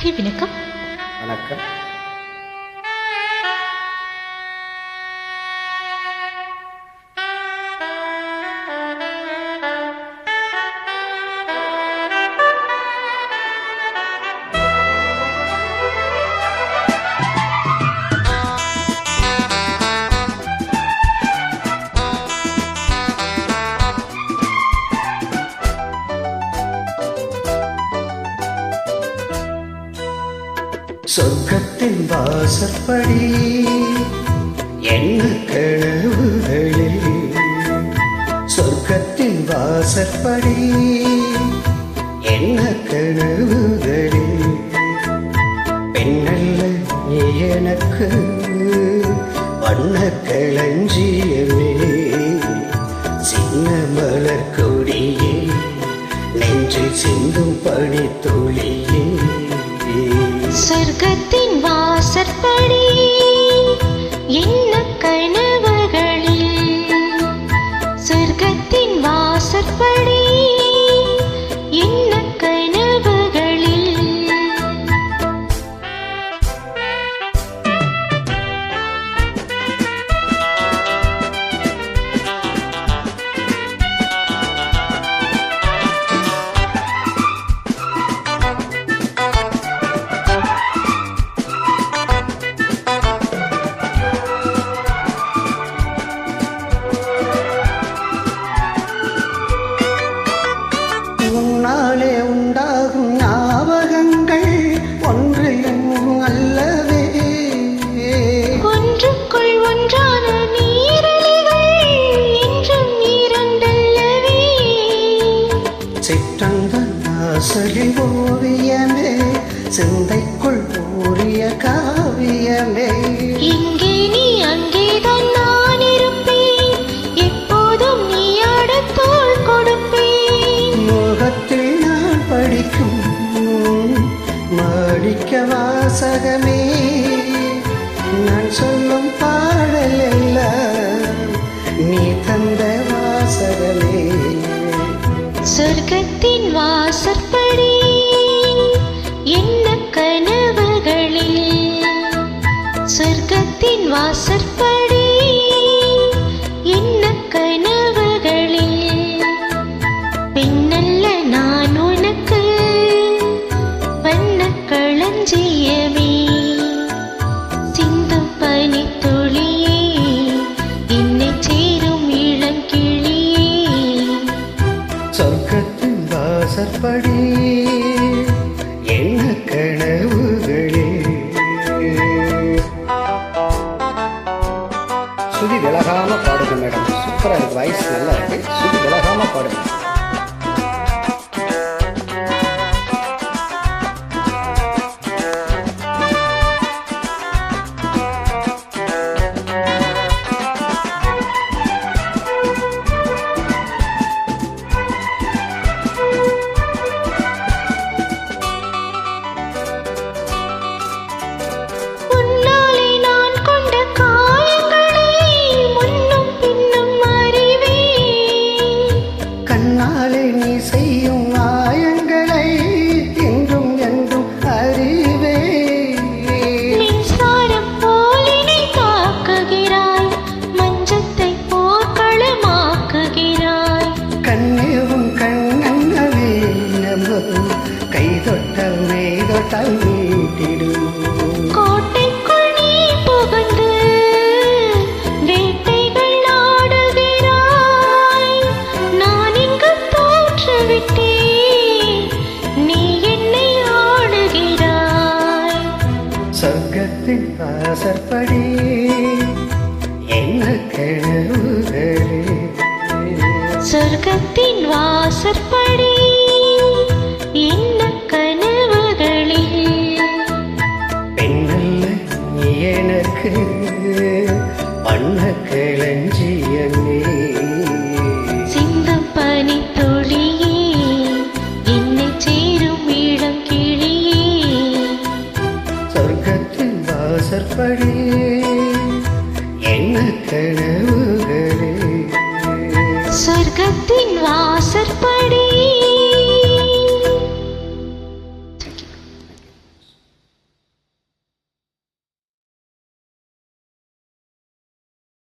ஹே வணக்கம் சொர்க்கத்தின் வாசற்படி என்ன கனவுகளில் சொர்க்கத்தின் வாசற்படி என்ன கனவுகளில் பெண்ணல்ல எனக்கு வண்ண களஞ்சியமே சின்ன மலர் கொடியே நெஞ்சில் சிந்தும் பனித்துளியே. சொர்க்கத்தின் வாசற்படி என்ன சிற்றந்தன் வாசலில் ஓவியமே சிந்தைக்குள் ஊறிய காவியமே. இங்கே நீ அங்கேதான் நான் இருப்பேன் எப்போதும் நீ ஆடத் தோள் கொடுப்பேன். முகத்தில் நான் படிக்கும் மாடிக்க வாசகமே நான் சொல்லும் சொர்க்கத்தின் வாசற்படி என்ன கனவுகளில்? சொர்க்கத்தின் வாசற்படி வாசற்படி என்ன கனவுகளே. சுதி விலகாம பாடுங்க மேடம். சூப்பரா இருக்கு. வாய்ஸ் நல்லா இருக்கு. சுதி விலகாம பாடுங்க. செய்யும் மாயங்களை என்றும் என்றும் அறிவே. மின்சாரம் போலினை தாக்குகிறாய் மஞ்சத்தை போர்க்களமாக்குகிறாய். கண்ணேவும் கண்ணன்னவே நமோ கை தொட்டல் மெய் தொட்டல் வாசற்படி என்ன கனவுகளே? சொர்க்கத்தின் வாசற்படி வாசற்படி என்ன கனவுகளே. சொர்க்கத்தின் வாசற்படி